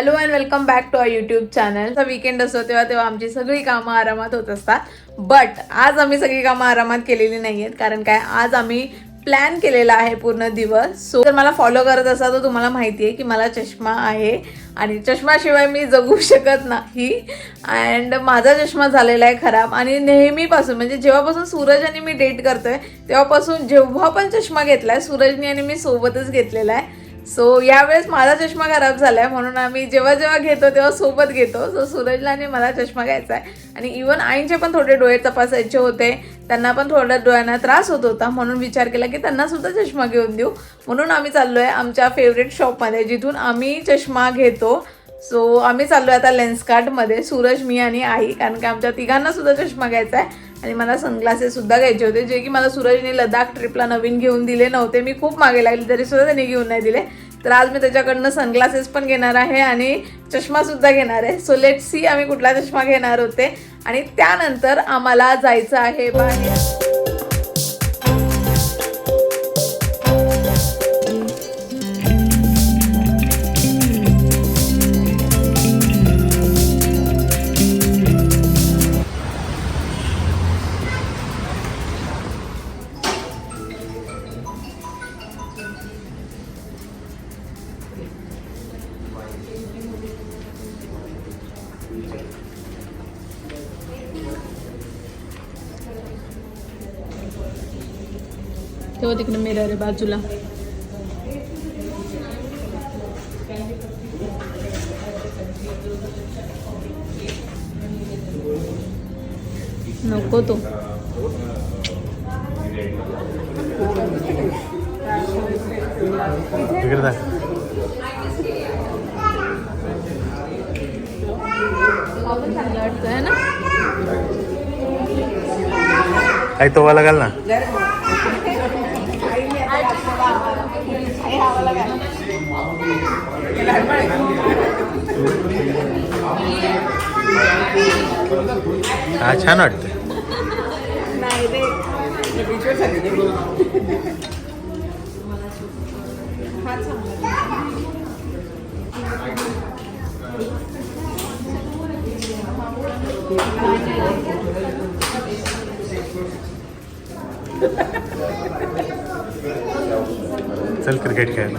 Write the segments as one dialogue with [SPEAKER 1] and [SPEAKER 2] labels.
[SPEAKER 1] Hello and welcome back to our YouTube channel weekend असतो तेव्हा तेव्हा आमची सगळी कामं आरामात होत असतात. बट आज आम्ही सगळी कामं आरामात केलेली नाही आहेत कारण काय आज आम्ही प्लॅन केलेला आहे पूर्ण दिवस. सो जर मला फॉलो करत असाल तर तुम्हाला माहिती आहे की मला चष्मा आहे. आणि चष्माशिवाय मी जगू शकत नाही. अँड माझा चष्मा झालेला आहे खराब. आणि नेहमीपासून म्हणजे जेव्हापासून सूरज आणि मी डेट करतोय तेव्हापासून जेव्हा पण चष्मा घेतला आहे सूरजनी आणि मी सोबतच घेतलेला आहे. सो यावेळेस माझा चष्मा खराब झालाय म्हणून आम्ही जेव्हा जेव्हा घेतो तेव्हा सोबत घेतो. सो सूरजला आणि मला चष्मा घ्यायचा आहे. आणि इवन आईंचे पण थोडे डोळे तपासायचे होते. त्यांना पण थोडा डोळ्यांना त्रास होत होता म्हणून विचार केला की त्यांना सुद्धा चष्मा घेऊन देऊ. म्हणून आम्ही चाललोय आमच्या फेवरेट शॉपमध्ये जिथून आम्ही चष्मा घेतो. सो आम्ही चाललोय आता लेन्सकार्टमध्ये सूरज मी आणि आई. कारण की आमच्या तिघांना सुद्धा चष्मा घ्यायचा आहे. आणि मला सनग्लासेस सुद्धा घ्यायचे होते जे की मला सूरजने लडाख ट्रिपला नवीन घेऊन दिले नव्हते. मी खूप मागे लागले तरी सुद्धा त्यांनी घेऊन नाही दिले. तर आज मी त्याच्याकडनं सनग्लासेस पण घेणार आहे आणि चष्मा सुद्धा घेणार आहे. सो लेट सी आम्ही कुठला चष्मा घेणार होते. आणि त्यानंतर आम्हाला जायचं आहे बाहेर. तेव्हा तिकडे मिरर आहे बाजूला. नको तो. ना?
[SPEAKER 2] आई तो घाल ना. हा छान वाटतं चल क्रिकेट खेळायला.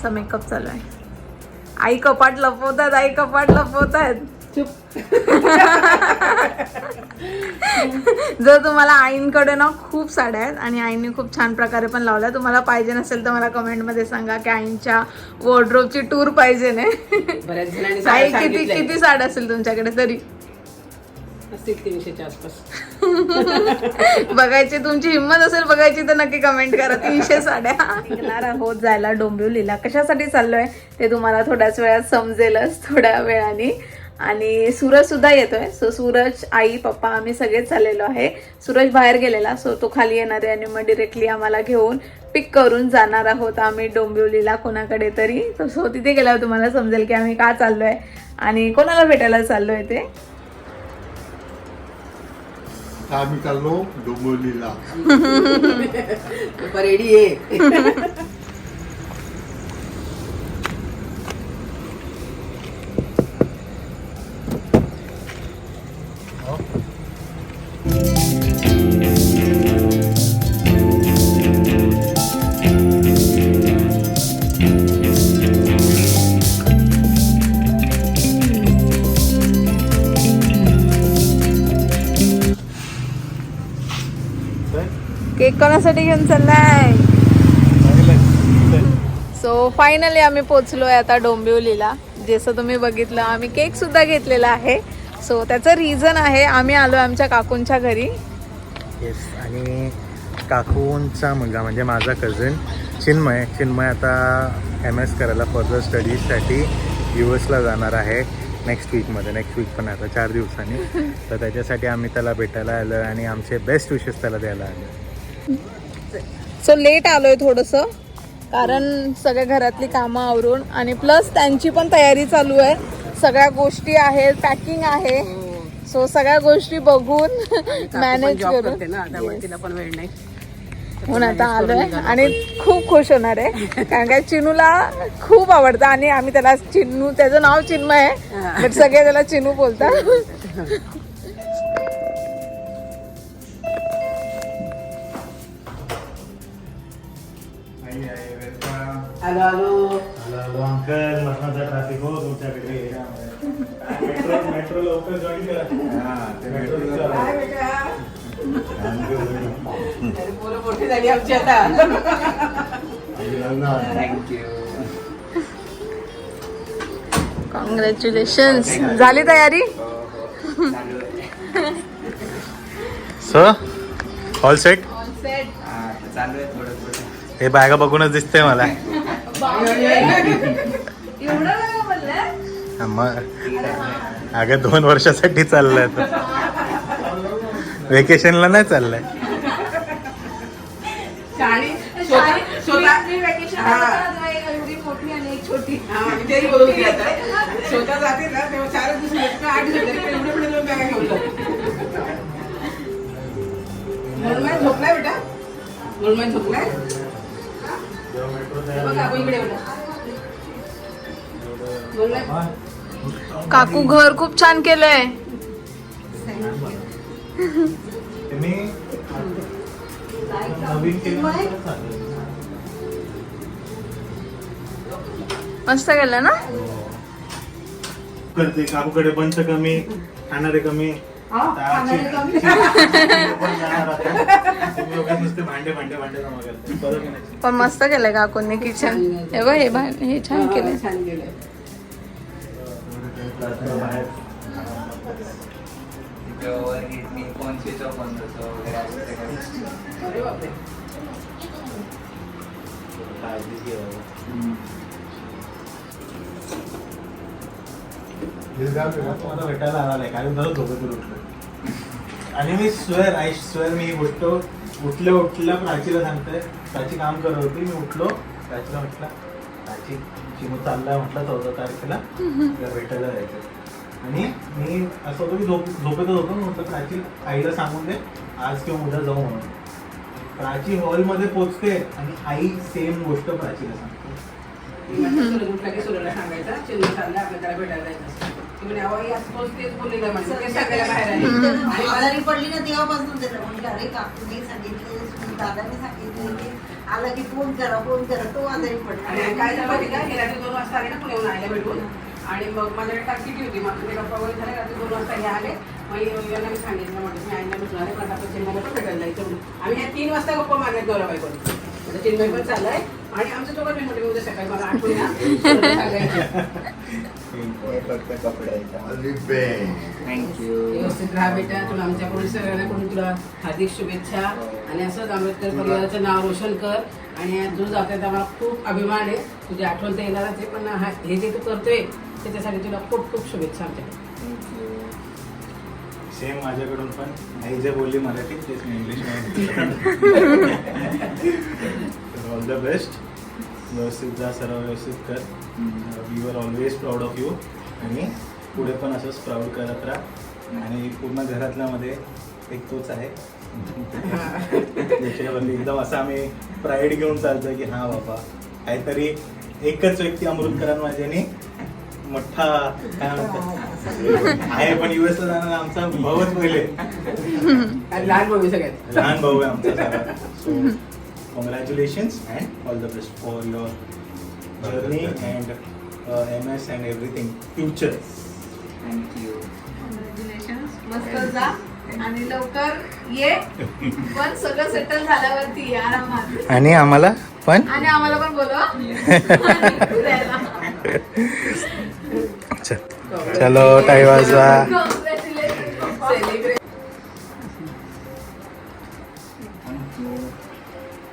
[SPEAKER 1] आईचा मेकअप चालू आहे. आई कपाट लपवतात आई कपाट लपवतात. जर तुम्हाला आईंकडे ना खूप साड्या आहेत आणि आईंनी खूप छान प्रकारे पण लावल्या तुम्हाला पाहिजे नसेल तर मला कमेंटमध्ये सांगा की आईंच्या वॉर्ड्रोबची टूर पाहिजे नाही
[SPEAKER 3] जणांनी
[SPEAKER 1] आई किती. किती साड्या असेल तुमच्याकडे तरी?
[SPEAKER 3] असतील तीनशेच्या आसपास.
[SPEAKER 1] बघायची तुमची हिंमत असेल बघायची तर नक्की कमेंट करा. तीनशे साड्या. निघणार आहोत जायला डोंबिवलीला. कशासाठी चाललोय ते तुम्हाला थोड्याच वेळात समजेलच थोड्या वेळाने. आणि सूरज सुद्धा येतोय. सो सूरज आई पप्पा आम्ही सगळेच चाललेलो आहे. सूरज बाहेर गेलेला सो तो खाली येणार आहे आणि मग डिरेक्टली आम्हाला घेऊन पिक करून जाणार आहोत आम्ही डोंबिवलीला कोणाकडे तरी. सो तिथे गेल्यावर तुम्हाला समजेल की आम्ही का चाललोय आणि कोणाला भेटायला चाललोय ते.
[SPEAKER 4] आम्ही चाललो डोंबिवलीला.
[SPEAKER 3] रेडी आहे.
[SPEAKER 1] केक कोणासाठी घेऊन चाललाय? सो फायनली आम्ही पोचलोय आता डोंबिवलीला. जसं तुम्ही बघितलं आम्ही केक सुद्धा घेतलेला आहे. सो त्याचं रिझन आहे आम्ही आलो आमच्या काकूंच्या घरी.
[SPEAKER 2] येस आणि काकूंचा मुलगा म्हणजे माझा कझन चिन्मय. चिन्मय आता एम एस करायला फर्दर स्टडीजसाठी यू एसला जाणार आहे नेक्स्ट वीकमध्ये नेक्स्ट वीक पण आता चार दिवसांनी. तर त्याच्यासाठी आम्ही त्याला भेटायला आलो आणि आमचे बेस्ट विशेस त्याला द्यायला आलो
[SPEAKER 1] सो लेट आलोय थोडस. कारण सगळ्या घरातली कामं आवरून आणि प्लस त्यांची पण तयारी चालू आहे. सगळ्या गोष्टी आहेत पॅकिंग आहे. सो सगळ्या गोष्टी बघून मॅनेज करून.
[SPEAKER 3] करते ना त्यामुळे तिला पण वेळ नाही.
[SPEAKER 1] म्हणून आता आलोय आणि खूप खुश होणार आहे. कारण काय चिनूला खूप आवडतं आणि आम्ही त्याला चिन्नू त्याचं नाव चिन्मय आहे बट सगळे त्याला चिनू बोलतात.
[SPEAKER 3] आलो आलो
[SPEAKER 2] अंकल. ट्रॅफिक हो तुमच्याकडे. मेट्रो मेट्रो लवकर जॉईन करा.
[SPEAKER 3] काय बेटा. अरे पोरं मोठी झाली आमची आता.
[SPEAKER 1] कॉंग्रॅच्युलेशन झाली तयारी?
[SPEAKER 2] सो ऑल सेट हे बॅगा बघूनच दिसतंय मला. हा, मग अगं दोन वर्षासाठी चाललंय वेकेशनला नाही चाललंय.
[SPEAKER 3] झोपलाय बेटा झोपलाय
[SPEAKER 1] काकू घर खूप छान केलंय.
[SPEAKER 2] नवीन
[SPEAKER 1] मस्त केलं ना?
[SPEAKER 2] करते. काकूकडे पंच कमी खाणारे कमी. नुसते भांडे भांडे भांडे जमा करते बरोबर की नाही?
[SPEAKER 1] पण मस्त केलंय काकूंनी किचन हे बघ हे भां- हे छान
[SPEAKER 3] हा,
[SPEAKER 1] केलंय.
[SPEAKER 2] भेटायला आला नाही कारण जरा झोपेतून उठलो आणि मी स्वेअर आय स्वेअर मी ही गोष्ट उठल्या उठल्या प्राचीला सांगतोय प्राची काम करत होती मी उठलो. प्राचीला म्हटलं प्राची चिमू चाललाय म्हटलं चौदा तारखेला तिला भेटायला जायचं. आणि मी असं होतं की झोप झोपेतच होतो म्हटलं प्राची आईला सांगून दे आज किंवा उद्या जाऊ म्हणून. प्राची हॉलमध्ये पोचते आणि आई सेम गोष्ट प्राचीला सांगते.
[SPEAKER 3] सांगायचा चिन्ह चालला आपल्या त्याला भेटायला जायचं अहो तोच तेच म्हणजे ते बाहेर आली. आणि
[SPEAKER 5] आजारी पडली ना तेव्हापासून त्याला म्हटलं अरे काकूने सांगितले दादाने सांगितले की आला की फोन करा फोन करा तो आजारी
[SPEAKER 3] आणि
[SPEAKER 5] पडला
[SPEAKER 3] काय झालं माहिती का? हे रात्री दोन वाजता आले ना पुण्याहून आईला भेटून. आणि मग माझ्याकडे टाकी होती. मग ते गप्पा वगैरे झाले रात्री दोन वाजता हे आले. मग यांना मी सांगितलं म्हटलं मी आईला आले पण आपण चिन्हाला पण भेटायला जायचं म्हणून. आम्ही ह्या तीन वाजता गप्पा मारल्यात गौरव पण. आता चिन्मय पण चाललाय. आणि आमचं दोघं मी म्हटलं उद्या सकाळी मला आठवणी ना सांगायचं.
[SPEAKER 6] थँक्यू
[SPEAKER 3] व्यवस्थित राहा बेटा. तुला आमच्याकडून सगळ्यांकडून तुला हार्दिक शुभेच्छा. आणि असंच आंबेडकर परिवाराचं नाव रोशन कर. आणि जो जातोय ते आम्हाला खूप अभिमान आहे. तुझी आठवण तर येणारच आहे पण हा- हे जे तू करतोय त्याच्यासाठी तुला खूप खूप शुभेच्छा आमच्याकडे.
[SPEAKER 2] सेम माझ्याकडून पण. आई जे बोलली मराठीत तेच मी इंग्लिश ऑल द बेस्ट व्यवस्थित जा सर्व व्यवस्थित कर. We are always proud of you आणि पुढे पण असंच प्राऊड करत राहा. आणि पूर्ण घरातल्यामध्ये एक तोच आहे. त्याच्यावरती एकदम असं आम्ही प्राईड घेऊन चालतो की हा बाबा. काहीतरी एकच व्यक्ती अमृतकरण माझ्याने मोठा काय म्हणतात? आहे पण युएस ला जाणार आमचा भाऊच पहिले.
[SPEAKER 3] लहान भाऊ सगळ्यात.
[SPEAKER 2] लहान भाऊ आहे आमचा सारा so congratulations and all the best for your journey and M S and everything future
[SPEAKER 6] thank you
[SPEAKER 1] मस्त जा आणि लवकर ये. पण सगळं सेटल झाल्यावरती ये आरामात.
[SPEAKER 2] आणि आम्हाला पण?
[SPEAKER 1] आणि आम्हाला पण बोलवा.
[SPEAKER 2] चलो टाई वाजवा.
[SPEAKER 3] सेलिब्रेट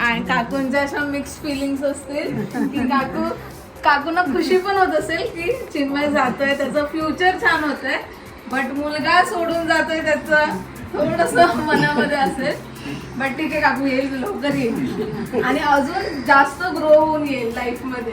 [SPEAKER 1] आणि काकूंच्या अशा मिक्स फिलिंग्स असतील की काकू काकूंना खुशी पण होत असेल की चिन्मय जातोय त्याचं फ्युचर छान होतंय बट मुलगा सोडून जातोय त्याचं थोडस मनामध्ये असेल. बट ठीक आहे काकू येईल लवकर येईल. आणि अजून जास्त ग्रो होऊन येईल लाईफमध्ये.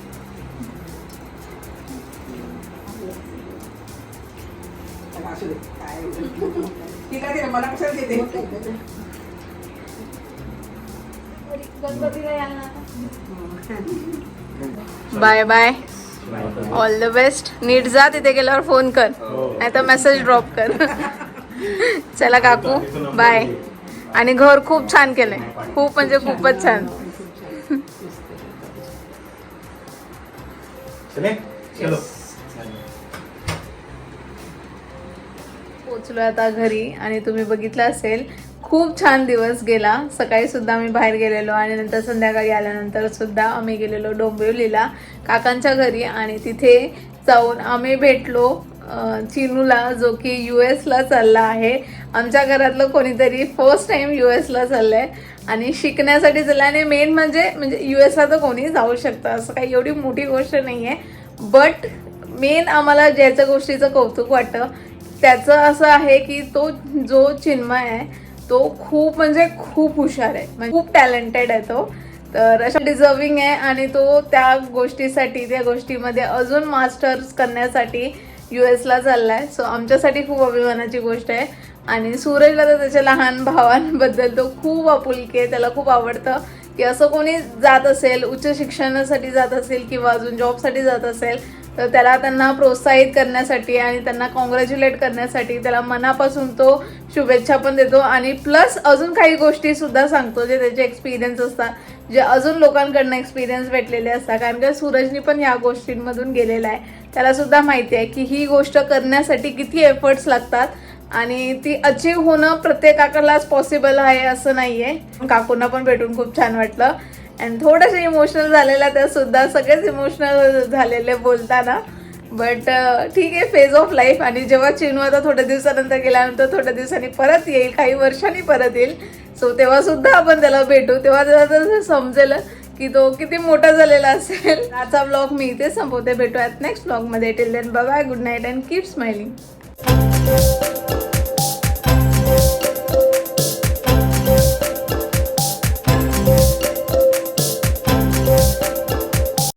[SPEAKER 3] मला कशाला देते?
[SPEAKER 1] Bye bye. All the best नीट जा तिथे गेल्यावर फोन कर. नाही तर मेसेज ड्रॉप कर. चला काकू. बाय आणि घर खूप छान केलंय. खूप म्हणजे खूपच छान.
[SPEAKER 2] चले.
[SPEAKER 1] पोचलो आता घरी आणि तुम्ही बघितलं असेल खूप छान दिवस गेला. सकाळी सुद्धा आम्ही बाहेर गेलेलो आणि नंतर संध्याकाळी आल्यानंतर सुद्धा आम्ही गेलेलो डोंबिवलीला काकांच्या घरी. आणि तिथे जाऊन आम्ही भेटलो चिनूला जो की यू एसला चालला आहे. आमच्या घरातलं कोणीतरी फर्स्ट टाइम यू एसला चाललंय. आणि शिकण्यासाठी चाललं आणि मेन म्हणजे म्हणजे यू एसला तर कोणी जाऊ शकतं. असं काही एवढी मोठी गोष्ट नाही आहे बट मेन आम्हाला ज्याच्या गोष्टीचं कौतुक वाटतं त्याचं असं आहे की तो जो चिन्मय आहे तो खूप म्हणजे खूप हुशार आहे. म्हणजे खूप टॅलेंटेड आहे तो. तर अशा डिझर्विंग आहे आणि तो त्या गोष्टीसाठी त्या गोष्टीमध्ये अजून मास्टर्स करण्यासाठी यू एसला चालला आहे सो आमच्यासाठी खूप अभिमानाची गोष्ट आहे. आणि सूरजला तर त्याच्या लहान भावांबद्दल तो खूप आपुलकी आहे. त्याला खूप आवडतं की असं कोणी जात असेल उच्च शिक्षणासाठी जात असेल किंवा अजून जॉबसाठी जात असेल तर त्याला त्यांना प्रोत्साहित करण्यासाठी आणि त्यांना कॉंग्रॅच्युलेट करण्यासाठी त्याला मनापासून तो शुभेच्छा पण देतो. आणि प्लस अजून काही गोष्टी सुद्धा सांगतो जे त्याचे एक्सपिरियन्स असतात. जे अजून लोकांकडनं एक्सपिरियन्स भेटलेले असतात. कारण का सूरजनी पण या गोष्टींमधून गेलेला आहे. त्याला सुद्धा माहिती आहे की ही गोष्ट करण्यासाठी किती एफर्ट्स लागतात. आणि ती अचीव होणं प्रत्येकालाच पॉसिबल आहे असं नाही आहे काकूंना पण भेटून खूप छान वाटलं. अँड थोडंसं इमोशनल झालेला त्या सुद्धा सगळेच इमोशनल झालेले बोलताना. बट uh, ठीक आहे फेज ऑफ लाईफ आणि जेव्हा चिनू आता थोड्या दिवसानंतर गेल्यानंतर थोड्या दिवसांनी परत येईल काही वर्षांनी परत येईल. सो तेव्हा सुद्धा आपण त्याला भेटू. तेव्हा त्याला समजेल की तो किती मोठा झालेला असेल. आजचा ब्लॉग मी इथे संपवते. भेटूयात नेक्स्ट ब्लॉगमध्ये till then bye good night and keep smiling